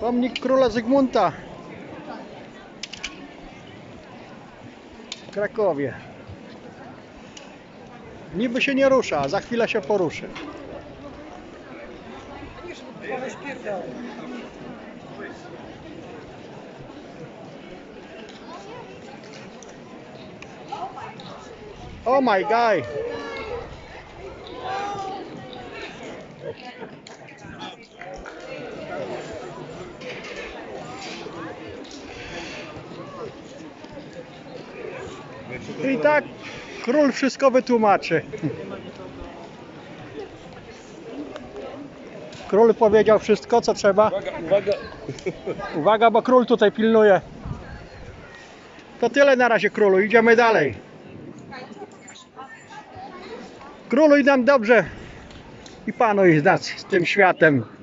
Pomnik króla Zygmunta. W Krakowie. Niby się nie rusza, a za chwilę się poruszy. Oh my god! I tak król wszystko wytłumaczy. Król powiedział wszystko, co trzeba. Uwaga, Uwaga, bo król tutaj pilnuje. To tyle na razie królu, idziemy dalej. Króluj nam dobrze i panuj z tym światem.